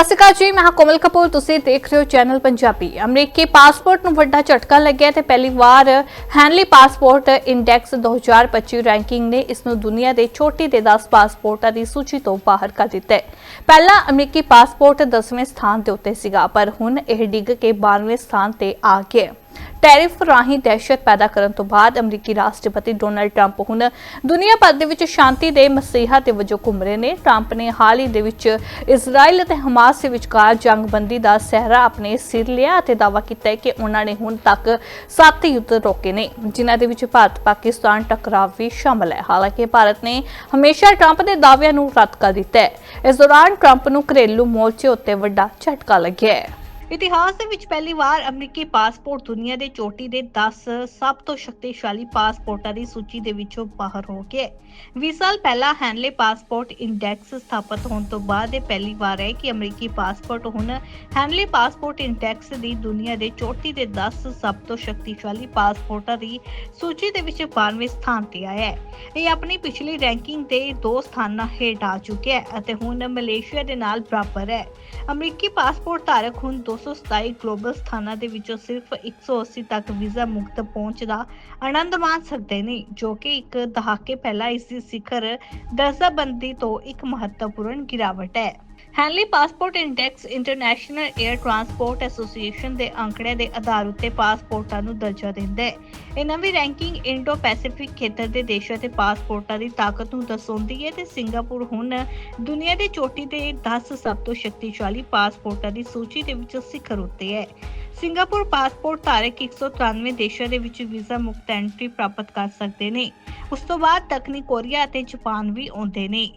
ਸਤਿ ਸ਼੍ਰੀ ਅਕਾਲ ਜੀ, ਮੈਂ ਕੋਮਲ ਕਪੂਰ, ਤੁਸੀਂ ਦੇਖ ਰਹੇ ਹੋ ਚੈਨਲ ਪੰਜਾਬੀ। ਅਮਰੀਕੀ ਪਾਸਪੋਰਟ ਨੂੰ ਵੱਡਾ ਝਟਕਾ ਲੱਗਿਆ ਤੇ ਪਹਿਲੀ ਵਾਰ ਹੈਨਲੀ ਪਾਸਪੋਰਟ ਇੰਡੈਕਸ 2025 ਰੈਂਕਿੰਗ ਨੇ ਇਸ ਨੂੰ ਦੁਨੀਆ ਦੇ ਛੋਟੀ ਦੇ 10 ਪਾਸਪੋਰਟਾਂ ਦੀ ਸੂਚੀ ਤੋਂ ਬਾਹਰ ਕਰ ਦਿੱਤਾ ਹੈ। ਪਹਿਲਾਂ ਅਮਰੀਕੀ ਪਾਸਪੋਰਟ 10ਵੇਂ ਸਥਾਨ ਤੇ ਉੱਤੇ ਸੀਗਾ, ਪਰ ਹੁਣ ਇਹ ਡਿੱਗ ਕੇ 12ਵੇਂ ਸਥਾਨ ਤੇ ਆ ਗਿਆ ਟੈਰਿਫ ਰਾਹੀਂ ਦਹਿਸ਼ਤ ਪੈਦਾ ਕਰਨ ਤੋਂ ਬਾਅਦ ਅਮਰੀਕੀ ਰਾਸ਼ਟਰਪਤੀ ਡੋਨਲਡ ਟਰੰਪ ਹੁਣ ਦੁਨੀਆ ਭਰ ਦੇ ਵਿੱਚ ਸ਼ਾਂਤੀ ਦੇ ਮਸੀਹਾ ਦੇ ਵਜੋਂ ਘੁੰਮ ਰਹੇ ਨੇ। ਟਰੰਪ ਨੇ ਹਾਲ ਹੀ ਦੇ ਵਿੱਚ ਇਜ਼ਰਾਈਲ ਅਤੇ ਹਮਾਸ ਦੇ ਵਿਚਕਾਰ ਜੰਗਬੰਦੀ ਦਾ ਸਹਿਰਾ ਆਪਣੇ ਸਿਰ ਲਿਆ ਅਤੇ ਦਾਅਵਾ ਕੀਤਾ ਕਿ ਉਹਨਾਂ ਨੇ ਹੁਣ ਤੱਕ 7 ਯੁੱਧ ਰੋਕੇ ਨੇ, ਜਿਨ੍ਹਾਂ ਦੇ ਵਿੱਚ ਭਾਰਤ, ਪਾਕਿਸਤਾਨ ਟਕਰਾਅ ਵੀ ਸ਼ਾਮਲ ਹੈ। ਹਾਲਾਂਕਿ ਭਾਰਤ ਨੇ ਹਮੇਸ਼ਾ ਟਰੰਪ ਦੇ ਦਾਅਵਿਆਂ ਨੂੰ ਰੱਦ ਕਰ ਦਿੱਤਾ ਹੈ। ਇਸ ਦੌਰਾਨ ਟਰੰਪ ਨੂੰ ਘਰੇਲੂ ਮੋਰਚੇ ਉੱਤੇ ਵੱਡਾ ਝਟਕਾ ਲੱਗਿਆ ਹੈ। ਇਤਿਹਾਸ ਦੇ ਵਿੱਚ ਪਹਿਲੀ ਵਾਰ ਅਮਰੀਕੀ ਪਾਸਪੋਰਟ ਦੁਨੀਆ ਦੇ ਚੋਟੀ ਦੇ 10 ਸਭ ਤੋਂ ਸ਼ਕਤੀਸ਼ਾਲੀ ਪਾਸਪੋਰਟਾਂ ਦੀ ਸੂਚੀ ਦੇ ਵਿੱਚੋਂ ਬਾਹਰ ਹੋ ਗਿਆ 20 ਸਾਲ ਪਹਿਲਾਂ ਹੈਨਲੇ ਪਾਸਪੋਰਟ ਇੰਡੈਕਸ ਸਥਾਪਿਤ ਹੋਣ ਤੋਂ ਬਾਅਦ ਇਹ ਪਹਿਲੀ ਵਾਰ ਹੈ ਕਿ ਅਮਰੀਕੀ ਪਾਸਪੋਰਟ ਹੁਣ ਹੈਨਲੇ ਪਾਸਪੋਰਟ ਇੰਡੈਕਸ ਦੀ ਦੁਨੀਆ ਦੇ ਚੋਟੀ ਦੇ 10 ਸਭ ਤੋਂ ਸ਼ਕਤੀਸ਼ਾਲੀ ਪਾਸਪੋਰਟਾਂ ਦੀ ਸੂਚੀ ਦੇ ਵਿੱਚ 92ਵੇਂ ਸਥਾਨ ਤੇ ਆਇਆ ਹੈ। ਇਹ ਆਪਣੀ ਪਿਛਲੀ ਰੈਂਕਿੰਗ ਦੇ ਦੋ ਸਥਾਨਾਂ ਹੇਠ ਆ ਚੁੱਕਿਆ ਹੈ ਅਤੇ ਹੁਣ ਮਲੇਸ਼ੀਆ ਦੇ ਨਾਲ ਬਰਾਬਰ ਹੈ। ਅਮਰੀਕੀ ਪਾਸਪੋਰਟ ਧਾਰਕ ਹੁਣ 227 ਗਲੋਬਲ ਸਥਾਨਾਂ ਦੇ ਵਿੱਚੋਂ ਸਿਰਫ 180 ਤੱਕ ਵੀਜ਼ਾ ਮੁਕਤ ਪਹੁੰਚ ਦਾ ਆਨੰਦ ਮਾਣ ਸਕਦੇ ਨੇ, ਜੋ ਕਿ ਇੱਕ ਦਹਾਕੇ ਪਹਿਲਾਂ ਇਸ ਦੀ ਸਿਖਰ ਦਰਜਾਬੰਦੀ ਤੋਂ ਇੱਕ ਮਹੱਤਵਪੂਰਨ ਗਿਰਾਵਟ ਹੈ। Henley passport index international air transport association ਦੇ ਅੰਕੜੇ ਦੇ ਆਧਾਰ ਉੱਤੇ ਪਾਸਪੋਰਟਾਂ ਨੂੰ ਦਰਜਾ ਦਿੰਦਾ ਹੈ। ਇਹ ਨਵੀਂ ਰੈਂਕਿੰਗ ਇੰਡੋ ਪੈਸੀਫਿਕ ਖੇਤਰ ਦੇ ਦੇਸ਼ਾਂ ਤੇ ਪਾਸਪੋਰਟਾਂ ਦੀ ਤਾਕਤ ਨੂੰ ਦਰਸਾਉਂਦੀ ਹੈ ਤੇ ਸਿੰਗਾਪੁਰ ਹੁਣ ਦੁਨੀਆ ਦੀ ਚੋਟੀ ਦੇ 10 ਸਭ ਤੋਂ ਸ਼ਕਤੀਸ਼ਾਲੀ ਪਾਸਪੋਰਟਾਂ ਦੀ ਸੂਚੀ ਦੇ ਵਿੱਚ ਸਿਖਰ ਉੱਤੇ ਹੈ। ਸਿੰਗਾਪੁਰ ਪਾਸਪੋਰਟ ਧਾਰਕ 193 ਦੇਸ਼ਾਂ ਦੇ ਵਿੱਚ ਵੀਜ਼ਾ ਮੁਕਤ ਐਂਟਰੀ ਪ੍ਰਾਪਤ ਕਰ ਸਕਦੇ ਨੇ। ਉਸ ਤੋਂ ਬਾਅਦ ਦੱਖਣੀ ਕੋਰੀਆ ਅਤੇ ਜਾਪਾਨ ਵੀ ਆਉਂਦੇ ਨੇ।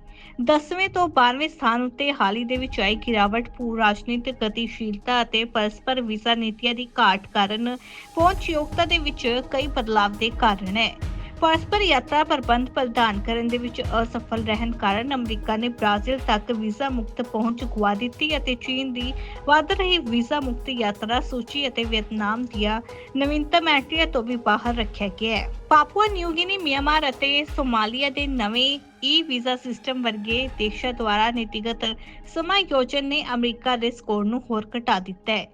10ਵੇਂ ਤੋਂ 12ਵੇਂ ਸਥਾਨ ਉੱਤੇ ਹਾਲ ਹੀ ਦੇ ਵਿੱਚ ਆਈ ਗਿਰਾਵਟ ਪੂਰ ਰਾਜਨੀਤਿਕ ਗਤੀਸ਼ੀਲਤਾ ਅਤੇ ਪਰਸਪਰ ਵੀਜ਼ਾ ਨੀਤੀਆਂ ਦੀ ਘਾਟ ਕਾਰਨ ਪਹੁੰਚ ਯੋਗਤਾ ਦੇ ਵਿੱਚ ਕਈ ਬਦਲਾਵ ਦੇ ਕਾਰਨ ਹੈ। ਪਰਸਪਰ ਯਾਤਰਾ ਪ੍ਰਬੰਧ ਪ੍ਰਦਾਨ ਕਰਨ ਦੇ ਵਿੱਚ ਅਸਫਲ ਰਹਿਣ ਕਾਰਨ ਅਮਰੀਕਾ ਨੇ ਬ੍ਰਾਜ਼ੀਲ ਤੱਕ ਵੀਜ਼ਾ ਮੁਕਤ ਪਹੁੰਚ ਗੁਆ ਦਿੱਤੀ ਅਤੇ ਚੀਨ ਦੀ ਵੱਧ ਰਹੀ ਵੀਜ਼ਾ ਮੁਕਤ ਯਾਤਰਾ ਸੂਚੀ ਅਤੇ ਵੀਅਤਨਾਮ ਦੀਆਂ ਨਵੀਨਤਮ ਐਂਟਰੀਆਂ ਤੋਂ ਵੀ ਬਾਹਰ ਰੱਖਿਆ ਗਿਆ ਹੈ। ਪਾਪੂਆ ਨਿਊ ਗਿਨੀ, ਮਿਆਂਮਾਰ ਅਤੇ ਸੋਮਾਲੀਆ ਦੇ ਨਵੇਂ ਈ ਵੀਜ਼ਾ ਸਿਸਟਮ ਵਰਗੇ ਦੇਸ਼ਾਂ ਦੁਆਰਾ ਨੀਤੀਗਤ ਸਮਾਯੋਜਨ ਨੇ ਅਮਰੀਕਾ ਦੇ ਸਕੋਰ ਨੂੰ ਹੋਰ ਘਟਾ ਦਿੱਤਾ ਹੈ।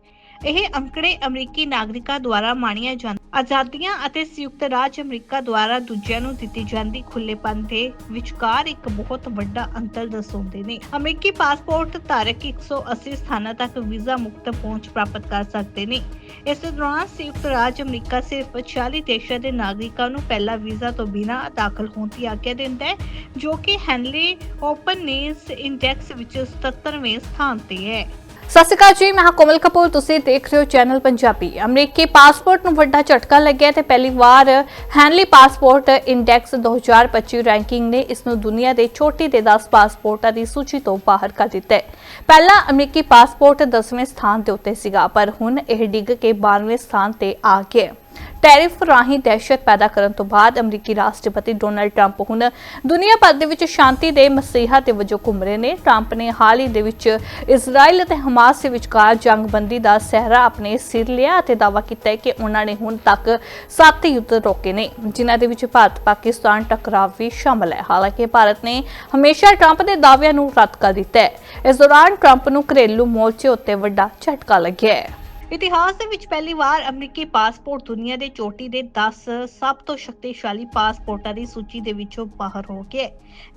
ਇਹ ਅੰਕੜੇ ਅਮਰੀਕੀ ਨਾਗਰਿਕਾਂ ਦੁਆਰਾ ਮਾਣੀਆਂ ਜਾਂਦੀਆਂ ਆਜ਼ਾਦੀਆਂ ਅਤੇ ਸੰਯੁਕਤ ਰਾਜ ਅਮਰੀਕਾ ਦੁਆਰਾ ਦੂਜਿਆਂ ਨੂੰ ਦਿੱਤੀ ਜਾਂਦੀ ਖੁੱਲੇਪਨ ਦੇ ਵਿਚਕਾਰ ਇੱਕ ਬਹੁਤ ਵੱਡਾ ਅੰਤਰ ਦਰਸਾਉਂਦੇ ਨੇ। ਅਮਰੀਕੀ ਪਾਸਪੋਰਟ ਧਾਰਕ 180 ਸਥਾਨਾਂ ਤੱਕ ਵੀਜ਼ਾ ਮੁਕਤ ਪਹੁੰਚ ਪ੍ਰਾਪਤ ਕਰ ਸਕਦੇ ਨੇ। ਇਸ ਦੌਰਾਨ ਸੰਯੁਕਤ ਰਾਜ ਅਮਰੀਕਾ ਸਿਰਫ 40 ਦੇਸ਼ਾਂ ਦੇ ਨਾਗਰਿਕਾਂ ਨੂੰ ਪਹਿਲਾ ਵੀਜ਼ਾ ਤੋਂ ਬਿਨਾਂ ਦਾਖਲ ਹੋਣ ਦੀ ਆਗਿਆ ਦਿੰਦਾ ਹੈ, ਜੋ ਕਿ ਹੈਨਲੀ ਓਪਨਨੈਸ ਇੰਡੈਕਸ ਵਿੱਚ 77ਵੇਂ ਸਥਾਨ ਤੇ ਹੈ। ਸਤਿ ਸ਼੍ਰੀ ਅਕਾਲ ਜੀ, ਮੈਂ ਹਾਂ ਕੋਮਲ ਕਪੂਰ, ਤੁਸੀਂ ਦੇਖ ਰਹੇ ਹੋ ਚੈਨਲ ਪੰਜਾਬੀ। ਅਮਰੀਕੀ ਪਾਸਪੋਰਟ ਨੂੰ ਵੱਡਾ ਝਟਕਾ ਲੱਗਿਆ ਤੇ ਪਹਿਲੀ ਵਾਰ ਹੈਨਲੀ ਪਾਸਪੋਰਟ ਇੰਡੈਕਸ 2025 ਰੈਂਕਿੰਗ ਨੇ ਇਸ ਨੂੰ ਦੁਨੀਆ ਦੇ ਛੋਟੀ ਦੇ 10 ਪਾਸਪੋਰਟਾਂ ਦੀ ਸੂਚੀ ਤੋਂ ਬਾਹਰ ਕਰ ਦਿੱਤਾ ਹੈ। ਪਹਿਲਾਂ ਅਮਰੀਕੀ ਪਾਸਪੋਰਟ 10ਵੇਂ ਸਥਾਨ ਦੇ ਉੱਤੇ ਸੀਗਾ, ਪਰ ਹੁਣ ਇਹ ਡਿੱਗ ਕੇ 12ਵੇਂ ਸਥਾਨ ਤੇ ਆ ਗਿਆ ਟੈਰਿਫ ਰਾਹੀਂ ਦਹਿਸ਼ਤ ਪੈਦਾ ਕਰਨ ਤੋਂ ਬਾਅਦ ਅਮਰੀਕੀ ਰਾਸ਼ਟਰਪਤੀ ਡੋਨਾਲਡ ਟਰੰਪ ਹੁਣ ਦੁਨੀਆ ਭਰ ਦੇ ਵਿੱਚ ਸ਼ਾਂਤੀ ਦੇ ਮਸੀਹਾ ਦੇ ਵਜੋਂ ਘੁੰਮ ਰਹੇ ਨੇ। ਟਰੰਪ ਨੇ ਹਾਲ ਹੀ ਦੇ ਵਿੱਚ ਇਜ਼ਰਾਈਲ ਅਤੇ ਹਮਾਸ ਦੇ ਵਿਚਕਾਰ ਜੰਗਬੰਦੀ ਦਾ ਸਹਿਰਾ ਆਪਣੇ ਸਿਰ ਲਿਆ ਅਤੇ ਦਾਅਵਾ ਕੀਤਾ ਹੈ ਕਿ ਉਹਨਾਂ ਨੇ ਹੁਣ ਤੱਕ 7 ਯੁੱਧ ਰੋਕੇ ਨੇ, ਜਿਨ੍ਹਾਂ ਦੇ ਵਿੱਚ ਭਾਰਤ, ਪਾਕਿਸਤਾਨ ਟਕਰਾਅ ਵੀ ਸ਼ਾਮਲ ਹੈ। ਹਾਲਾਂਕਿ ਭਾਰਤ ਨੇ ਹਮੇਸ਼ਾ ਟਰੰਪ ਦੇ ਦਾਅਵਿਆਂ ਨੂੰ ਰੱਦ ਕਰ ਦਿੱਤਾ ਹੈ। ਇਸ ਦੌਰਾਨ ਟਰੰਪ ਨੂੰ ਘਰੇਲੂ ਮੋਰਚੇ ਉੱਤੇ ਵੱਡਾ ਝਟਕਾ ਲੱਗਿਆ ਹੈ। ਇਤਿਹਾਸ ਦੇ ਵਿੱਚ ਪਹਿਲੀ ਵਾਰ ਅਮਰੀਕੀ ਪਾਸਪੋਰਟ ਦੁਨੀਆ ਦੇ ਚੋਟੀ ਦੇ 10 ਸਭ ਤੋਂ ਸ਼ਕਤੀਸ਼ਾਲੀ ਪਾਸਪੋਰਟਾਂ ਦੀ ਸੂਚੀ ਦੇ ਵਿੱਚੋਂ ਬਾਹਰ ਹੋ ਗਿਆ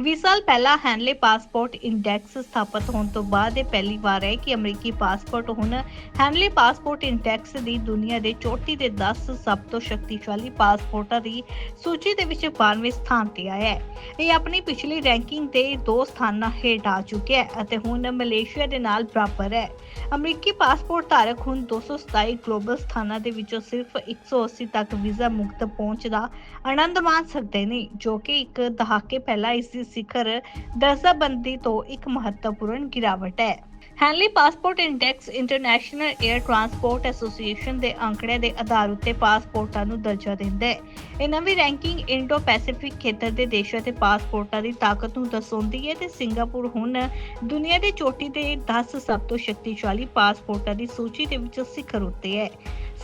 20 ਸਾਲ ਪਹਿਲਾਂ ਹੈਨਲੇ ਪਾਸਪੋਰਟ ਇੰਡੈਕਸ ਸਥਾਪਿਤ ਹੋਣ ਤੋਂ ਬਾਅਦ ਇਹ ਪਹਿਲੀ ਵਾਰ ਹੈ ਕਿ ਅਮਰੀਕੀ ਪਾਸਪੋਰਟ ਹੁਣ ਹੈਨਲੇ ਪਾਸਪੋਰਟ ਇੰਡੈਕਸ ਦੀ ਦੁਨੀਆ ਦੇ ਚੋਟੀ ਦੇ 10 ਸਭ ਤੋਂ ਸ਼ਕਤੀਸ਼ਾਲੀ ਪਾਸਪੋਰਟਾਂ ਦੀ ਸੂਚੀ ਦੇ ਵਿੱਚ 92ਵੇਂ ਸਥਾਨ ਤੇ ਆਇਆ ਹੈ। ਇਹ ਆਪਣੀ ਪਿਛਲੀ ਰੈਂਕਿੰਗ ਦੇ ਦੋ ਸਥਾਨਾਂ ਹੇਠ ਆ ਚੁੱਕਿਆ ਹੈ ਅਤੇ ਹੁਣ ਮਲੇਸ਼ੀਆ ਦੇ ਨਾਲ ਬਰਾਬਰ ਹੈ। ਅਮਰੀਕੀ ਪਾਸਪੋਰਟ ਧਾਰਕ ਹੁਣ 227 ਗਲੋਬਲ ਸਥਾਨਾਂ ਦੇ ਵਿੱਚੋਂ ਸਿਰਫ 180 ਤੱਕ ਵੀਜ਼ਾ ਮੁਕਤ ਪਹੁੰਚ ਦਾ ਆਨੰਦ ਮਾਣ ਸਕਦੇ ਨੇ, ਜੋ ਕਿ ਇੱਕ ਦਹਾਕੇ ਪਹਿਲਾਂ ਇਸ ਦੀ ਸਿਖਰ ਦਰਜਾਬੰਦੀ ਤੋਂ ਇੱਕ ਮਹੱਤਵਪੂਰਨ ਗਿਰਾਵਟ ਹੈ। Henley passport index international air transport association ਦੇ ਅੰਕੜੇ ਦੇ ਆਧਾਰ ਉੱਤੇ ਪਾਸਪੋਰਟਾਂ ਨੂੰ ਦਰਜਾ ਦਿੰਦਾ ਹੈ। ਇਹ ਨਵੀਂ ਰੈਂਕਿੰਗ ਇੰਡੋ ਪੈਸੀਫਿਕ ਖੇਤਰ ਦੇ ਦੇਸ਼ਾਂ ਤੇ ਪਾਸਪੋਰਟਾਂ ਦੀ ਤਾਕਤ ਨੂੰ ਦਰਸਾਉਂਦੀ ਹੈ ਤੇ ਸਿੰਗਾਪੁਰ ਹੁਣ ਦੁਨੀਆ ਦੀ ਚੋਟੀ ਦੇ 10 ਸਭ ਤੋਂ ਸ਼ਕਤੀਸ਼ਾਲੀ ਪਾਸਪੋਰਟਾਂ ਦੀ ਸੂਚੀ ਦੇ ਵਿੱਚ ਸਿਖਰ ਉੱਤੇ ਹੈ।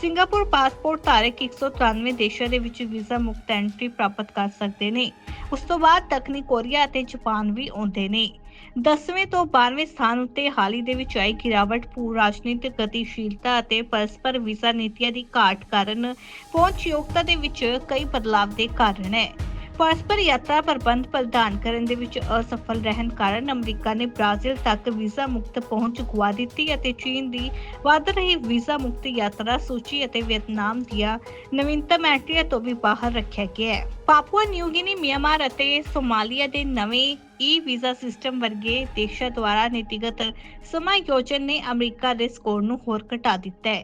ਸਿੰਗਾਪੁਰ ਪਾਸਪੋਰਟ ਧਾਰਕ 193 ਦੇਸ਼ਾਂ ਦੇ ਵਿੱਚ ਵੀਜ਼ਾ ਮੁਕਤ ਐਂਟਰੀ ਪ੍ਰਾਪਤ ਕਰ ਸਕਦੇ ਨੇ। ਉਸ ਤੋਂ ਬਾਅਦ ਦੱਖਣੀ ਕੋਰੀਆ ਅਤੇ ਜਾਪਾਨ ਵੀ ਆਉਂਦੇ ਨੇ। 10ਵੇਂ ਤੋਂ 12ਵੇਂ ਸਥਾਨ ਉੱਤੇ ਹਾਲ ਹੀ ਦੇ ਵਿੱਚ ਆਈ ਗਿਰਾਵਟ ਪੂਰ ਰਾਜਨੀਤਿਕ ਗਤੀਸ਼ੀਲਤਾ ਅਤੇ ਪਰਸਪਰ ਵੀਜ਼ਾ ਨੀਤੀਆਂ ਦੀ ਘਾਟ ਕਾਰਨ ਪਹੁੰਚ ਯੋਗਤਾ ਦੇ ਵਿੱਚ ਕਈ ਬਦਲਾਵ ਦੇ ਕਾਰਨ ਹੈ। ਪਰਸਪਰ ਯਾਤਰਾ ਪ੍ਰਬੰਧ ਪ੍ਰਦਾਨ ਕਰਨ ਦੇ ਵਿੱਚ ਅਸਫਲ ਰਹਿਣ ਕਾਰਨ ਅਮਰੀਕਾ ਨੇ ਬ੍ਰਾਜ਼ੀਲ ਤੱਕ ਵੀਜ਼ਾ ਮੁਕਤ ਪਹੁੰਚ ਗੁਆ ਦਿੱਤੀ ਅਤੇ ਚੀਨ ਦੀ ਵੱਧ ਰਹੀ ਵੀਜ਼ਾ ਮੁਕਤ ਯਾਤਰਾ ਸੂਚੀ ਅਤੇ ਵੀਅਤਨਾਮ ਦੀਆਂ ਨਵੀਨਤਮ ਐਂਟਰੀਆਂ ਤੋਂ ਵੀ ਬਾਹਰ ਰੱਖਿਆ ਗਿਆ ਹੈ। ਪਾਪੂਆ ਨਿਊ ਮਿਆਂਮਾਰ ਅਤੇ ਸੋਮਾਲੀਆ ਦੇ ਨਵੇਂ ਈ ਵੀਜ਼ਾ ਸਿਸਟਮ ਵਰਗੇ ਦੇਸ਼ਾਂ ਦੁਆਰਾ ਨੀਤੀਗਤ ਸਮਾਯੋਜਨ ਨੇ ਅਮਰੀਕਾ ਦੇ ਸਕੋਰ ਨੂੰ ਹੋਰ ਘਟਾ ਦਿੱਤਾ ਹੈ।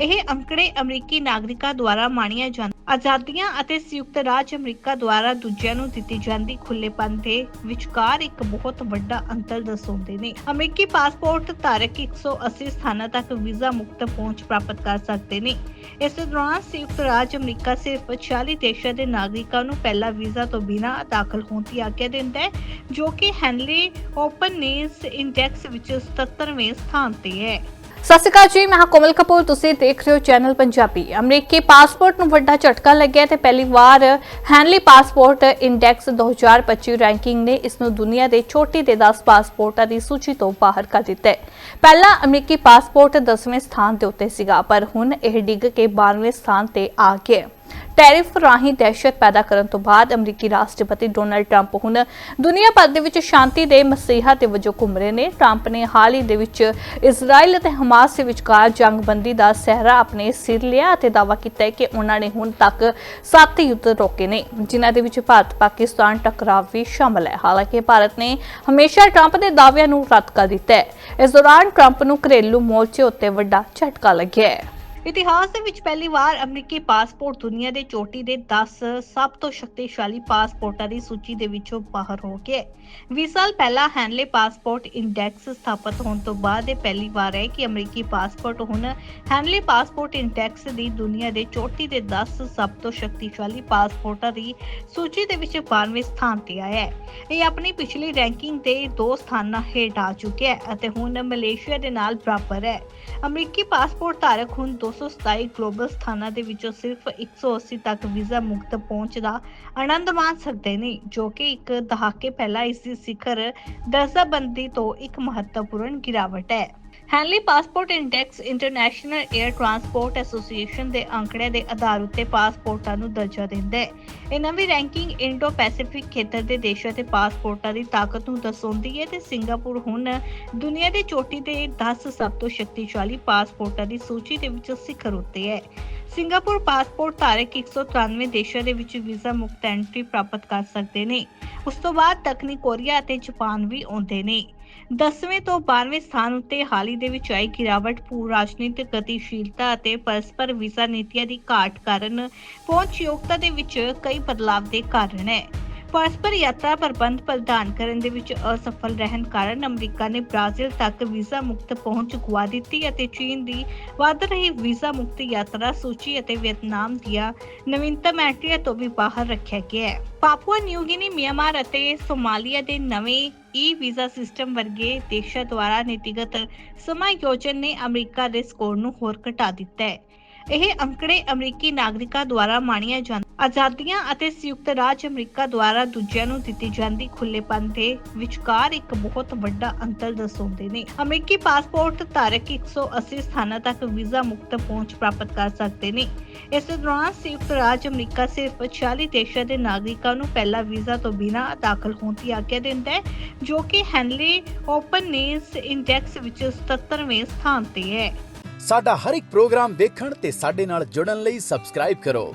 ਇਹ ਅੰਕੜੇ ਅਮਰੀਕੀ ਨਾਗਰਿਕਾਂ ਦੁਆਰਾ ਮਾਣੀਆਂ ਜਾਂਦੀਆਂ ਆਜ਼ਾਦੀਆਂ ਅਤੇ ਸੰਯੁਕਤ ਰਾਜ ਅਮਰੀਕਾ ਦੁਆਰਾ ਦੂਜਿਆਂ ਨੂੰ ਦਿੱਤੀ ਜਾਂਦੀ ਖੁੱਲੇਪਨ ਦੇ ਵਿਚਕਾਰ ਇੱਕ ਬਹੁਤ ਵੱਡਾ ਅੰਤਰ ਦਰਸਾਉਂਦੇ ਨੇ। ਅਮਰੀਕੀ ਪਾਸਪੋਰਟ ਧਾਰਕ 180 ਸਥਾਨਾਂ ਤੱਕ ਵੀਜ਼ਾ ਮੁਕਤ ਪਹੁੰਚ ਪ੍ਰਾਪਤ ਕਰ ਸਕਦੇ ਨੇ। ਇਸ ਦੌਰਾਨ ਸੰਯੁਕਤ ਰਾਜ ਅਮਰੀਕਾ ਸਿਰਫ 40 ਦੇਸ਼ਾਂ ਦੇ ਨਾਗਰਿਕਾਂ ਨੂੰ ਪਹਿਲਾ ਵੀਜ਼ਾ ਤੋਂ ਬਿਨਾਂ ਦਾਖਲ ਹੋਣ ਦੀ ਆਗਿਆ ਦਿੰਦਾ ਹੈ, ਜੋ ਕਿ ਹੈਨਲੀ ਓਪਨਨੈਸ ਇੰਡੈਕਸ ਵਿੱਚ 77ਵੇਂ ਸਥਾਨ ਤੇ ਹੈ। ਸਤਿ ਸ਼੍ਰੀ ਅਕਾਲ ਜੀ, ਮੈਂ ਕੋਮਲ ਕਪੂਰ, ਤੁਸੀਂ ਦੇਖ ਰਹੇ ਹੋ ਚੈਨਲ ਪੰਜਾਬੀ। ਅਮਰੀਕੀ ਪਾਸਪੋਰਟ ਨੂੰ ਵੱਡਾ ਝਟਕਾ ਲੱਗਿਆ ਤੇ ਪਹਿਲੀ ਵਾਰ ਹੈਨਲੀ ਪਾਸਪੋਰਟ ਇੰਡੈਕਸ 2025 ਰੈਂਕਿੰਗ ਨੇ ਇਸ ਨੂੰ ਦੁਨੀਆ ਦੇ ਛੋਟੀ ਤੇ 10 ਪਾਸਪੋਰਟਾਂ ਦੀ ਸੂਚੀ ਤੋਂ ਬਾਹਰ ਕਰ ਦਿੱਤਾ ਹੈ। ਪਹਿਲਾਂ ਅਮਰੀਕੀ ਪਾਸਪੋਰਟ 10ਵੇਂ ਸਥਾਨ ਦੇ ਉੱਤੇ ਸੀਗਾ, ਪਰ ਹੁਣ ਇਹ ਡਿੱਗ ਕੇ 12ਵੇਂ ਸਥਾਨ ਤੇ ਆ ਗਿਆ ਟੈਰਿਫ ਰਾਹੀਂ ਦਹਿਸ਼ਤ ਪੈਦਾ ਕਰਨ ਤੋਂ ਬਾਅਦ ਅਮਰੀਕੀ ਰਾਸ਼ਟਰਪਤੀ ਡੋਨਲਡ ਟਰੰਪ ਹੁਣ ਦੁਨੀਆ ਭਰ ਦੇ ਵਿੱਚ ਸ਼ਾਂਤੀ ਦੇ ਮਸੀਹਾ ਤੇ ਵਜੋਂ ਘੁੰਮ ਰਹੇ ਨੇ। ਟਰੰਪ ਨੇ ਹਾਲ ਹੀ ਦੇ ਵਿੱਚ ਇਜ਼ਰਾਈਲ ਅਤੇ ਹਮਾਸ ਦੇ ਵਿਚਕਾਰ ਜੰਗਬੰਦੀ ਦਾ ਸਹਿਰਾ ਆਪਣੇ ਸਿਰ ਲਿਆ ਅਤੇ ਦਾਅਵਾ ਕੀਤਾ ਹੈ ਕਿ ਉਹਨਾਂ ਨੇ ਹੁਣ ਤੱਕ 7 ਯੁੱਧ ਰੋਕੇ ਨੇ, ਜਿਨ੍ਹਾਂ ਦੇ ਵਿੱਚ ਭਾਰਤ, ਪਾਕਿਸਤਾਨ ਟਕਰਾਅ ਵੀ ਸ਼ਾਮਲ ਹੈ। ਹਾਲਾਂਕਿ ਭਾਰਤ ਨੇ ਹਮੇਸ਼ਾ ਟਰੰਪ ਦੇ ਦਾਅਵਿਆਂ ਨੂੰ ਰੱਦ ਕਰ ਦਿੱਤਾ ਹੈ। ਇਸ ਦੌਰਾਨ ਟਰੰਪ ਨੂੰ ਘਰੇਲੂ ਮੋਰਚੇ ਉੱਤੇ ਵੱਡਾ ਝਟਕਾ ਲੱਗਿਆ ਹੈ। ਇਤਿਹਾਸ ਦੇ ਵਿੱਚ ਪਹਿਲੀ ਵਾਰ ਅਮਰੀਕੀ ਪਾਸਪੋਰਟ ਦੁਨੀਆ ਦੇ ਚੋਟੀ ਦੇ 10 ਸਭ ਤੋਂ ਸ਼ਕਤੀਸ਼ਾਲੀ ਪਾਸਪੋਰਟਾਂ ਦੀ ਸੂਚੀ ਦੇ ਵਿੱਚੋਂ ਬਾਹਰ ਹੋ ਗਿਆ 20 ਸਾਲ ਪਹਿਲਾਂ ਹੈਨਲੇ ਪਾਸਪੋਰਟ ਇੰਡੈਕਸ ਸਥਾਪਿਤ ਹੋਣ ਤੋਂ ਬਾਅਦ ਇਹ ਪਹਿਲੀ ਵਾਰ ਹੈ ਕਿ ਅਮਰੀਕੀ ਪਾਸਪੋਰਟ ਹੁਣ ਹੈਨਲੇ ਪਾਸਪੋਰਟ ਇੰਡੈਕਸ ਦੀ ਦੁਨੀਆ ਦੇ ਚੋਟੀ ਦੇ 10 ਸਭ ਤੋਂ ਸ਼ਕਤੀਸ਼ਾਲੀ ਪਾਸਪੋਰਟਾਂ ਦੀ ਸੂਚੀ ਦੇ ਵਿੱਚ 12ਵੇਂ ਸਥਾਨ ਤੇ ਆਇਆ ਹੈ। ਇਹ ਆਪਣੀ ਪਿਛਲੀ ਰੈਂਕਿੰਗ ਦੇ ਦੋ ਸਥਾਨਾਂ ਹੇਠ ਆ ਚੁੱਕਿਆ ਹੈ ਅਤੇ ਹੁਣ ਮਲੇਸ਼ੀਆ ਦੇ ਨਾਲ ਬਰਾਬਰ ਹੈ। ਅਮਰੀਕੀ ਪਾਸਪੋਰਟ ਧਾਰਕ ਹੁਣ 227 ਗਲੋਬਲ ਸਥਾਨਾਂ ਦੇ ਵਿੱਚੋਂ ਸਿਰਫ 180 ਤੱਕ ਵੀਜ਼ਾ ਮੁਕਤ ਪਹੁੰਚ ਦਾ ਆਨੰਦ ਮਾਣ ਸਕਦੇ ਨੇ, ਜੋ ਕਿ ਇੱਕ ਦਹਾਕੇ ਪਹਿਲਾਂ ਇਸ ਦੀ ਸਿਖਰ ਦਰਜਾਬੰਦੀ ਤੋਂ ਇੱਕ ਮਹੱਤਵਪੂਰਨ ਗਿਰਾਵਟ ਹੈ। Henley passport index international air transport association ਦੇ ਅੰਕੜਿਆਂ ਦੇ ਆਧਾਰ ਉੱਤੇ ਪਾਸਪੋਰਟਾਂ ਨੂੰ ਦਰਜਾ ਦਿੰਦਾ ਹੈ। ਇਹ ਨਵੀਂ ਰੈਂਕਿੰਗ ਇੰਡੋ ਪੈਸੀਫਿਕ ਖੇਤਰ ਦੇ ਦੇਸ਼ਾਂ ਤੇ ਪਾਸਪੋਰਟਾਂ ਦੀ ਤਾਕਤ ਨੂੰ ਦਰਸਾਉਂਦੀ ਹੈ ਤੇ ਸਿੰਗਾਪੁਰ ਹੁਣ ਦੁਨੀਆ ਦੇ ਚੋਟੀ ਦੇ 10 ਸਭ ਤੋਂ ਸ਼ਕਤੀਸ਼ਾਲੀ ਪਾਸਪੋਰਟਾਂ ਦੀ ਸੂਚੀ ਦੇ ਵਿੱਚ ਸਿਖਰ ਉੱਤੇ ਹੈ। ਸਿੰਗਾਪੁਰ ਪਾਸਪੋਰਟ ਧਾਰਕ 193 ਦੇਸ਼ਾਂ ਦੇ ਵਿੱਚ ਵੀਜ਼ਾ ਮੁਕਤ ਐਂਟਰੀ ਪ੍ਰਾਪਤ ਕਰ ਸਕਦੇ ਨੇ। ਉਸ ਤੋਂ ਬਾਅਦ ਦੱਖਣੀ ਕੋਰੀਆ ਅਤੇ ਜਾਪਾਨ ਵੀ ਆਉਂਦੇ ਨੇ। 10ਵੇਂ ਤੋਂ 12ਵੇਂ ਸਥਾਨ ਉੱਤੇ ਹਾਲ ਹੀ ਦੇ ਵਿੱਚ ਆਈ ਗਿਰਾਵਟ, ਪੂਰ ਰਾਜਨੀਤਿਕ ਗਤੀਸ਼ੀਲਤਾ ਅਤੇ ਪਰਸਪਰ ਵੀਜ਼ਾ ਨੀਤੀਆਂ ਦੀ ਘਾਟ ਕਾਰਨ ਪਹੁੰਚ ਯੋਗਤਾ ਦੇ ਵਿੱਚ ਕਈ ਬਦਲਾਵ ਦੇ ਕਾਰਨ ਹੈ। ਪਰਸਪਰ ਯਾਤਰਾ ਪ੍ਰਬੰਧ ਪ੍ਰਦਾਨ ਕਰਨ ਦੇ ਵਿੱਚ ਅਸਫਲ ਰਹਿਣ ਕਾਰਨ ਅਮਰੀਕਾ ਨੇ ਬ੍ਰਾਜ਼ੀਲ ਤੱਕ ਵੀਜ਼ਾ ਮੁਕਤ ਪਹੁੰਚ ਗੁਆ ਦਿੱਤੀ ਅਤੇ ਚੀਨ ਦੀ ਵੱਧ ਰਹੀ ਵੀਜ਼ਾ ਮੁਕਤ ਯਾਤਰਾ ਸੂਚੀ ਅਤੇ ਵੀਅਤਨਾਮ ਦੀਆਂ ਨਵੀਨਤਮ ਐਂਟਰੀਆਂ ਤੋਂ ਵੀ ਬਾਹਰ ਰੱਖਿਆ ਗਿਆ ਹੈ। ਪਾਪੂਆ ਨਿਊ ਗਿਨੀ, ਮਿਆਂਮਾਰ ਅਤੇ ਸੋਮਾਲੀਆ ਦੇ ਨਵੇਂ ਈ ਵੀਜ਼ਾ ਸਿਸਟਮ ਵਰਗੇ ਦੇਸ਼ਾਂ ਦੁਆਰਾ ਨੀਤੀਗਤ ਸਮਾਯੋਜਨ ਨੇ ਅਮਰੀਕਾ ਦੇ ਸਕੋਰ ਨੂੰ ਹੋਰ ਘਟਾ ਦਿੱਤਾ ਹੈ। ਇਹ ਅੰਕੜੇ ਅਮਰੀਕੀ ਨਾਗਰਿਕਾਂ ਦੁਆਰਾ ਮਾਣੀਆਂ ਜਾਂਦੀਆਂ ਆਜ਼ਾਦੀਆਂ ਅਤੇ ਸੰਯੁਕਤ ਰਾਜ ਅਮਰੀਕਾ ਦੁਆਰਾ ਦੂਜਿਆਂ ਨੂੰ ਦਿੱਤੀ ਜਾਂਦੀ ਖੁੱਲੇਪਨ ਦੇ ਵਿਚਕਾਰ ਇੱਕ ਬਹੁਤ ਵੱਡਾ ਅੰਤਰ ਦਰਸਾਉਂਦੇ ਨੇ। ਅਮਰੀਕੀ ਪਾਸਪੋਰਟ ਧਾਰਕ 180 ਸਥਾਨਾਂ ਤੱਕ ਵੀਜ਼ਾ ਮੁਕਤ ਪਹੁੰਚ ਪ੍ਰਾਪਤ ਕਰ ਸਕਦੇ ਨੇ। ਇਸ ਦੌਰਾਨ ਸੰਯੁਕਤ ਰਾਜ ਅਮਰੀਕਾ ਸਿਰਫ 40 ਦੇਸ਼ਾਂ ਦੇ ਨਾਗਰਿਕਾਂ ਨੂੰ ਪਹਿਲਾ ਵੀਜ਼ਾ ਤੋਂ ਬਿਨਾਂ ਦਾਖਲ ਹੋਣ ਦੀ ਆਗਿਆ ਦਿੰਦਾ ਹੈ, ਜੋ ਕਿ ਹੈਨਲੀ ਓਪਨਨੈਸ ਇੰਡੈਕਸ ਵਿੱਚ 77ਵੇਂ ਸਥਾਨ ਤੇ ਹੈ। ਸਾਡਾ ਹਰ ਇੱਕ ਪ੍ਰੋਗਰਾਮ ਦੇਖਣ ਤੇ ਸਾਡੇ ਨਾਲ ਜੁੜਨ ਲਈ ਸਬਸਕ੍ਰਾਈਬ ਕਰੋ।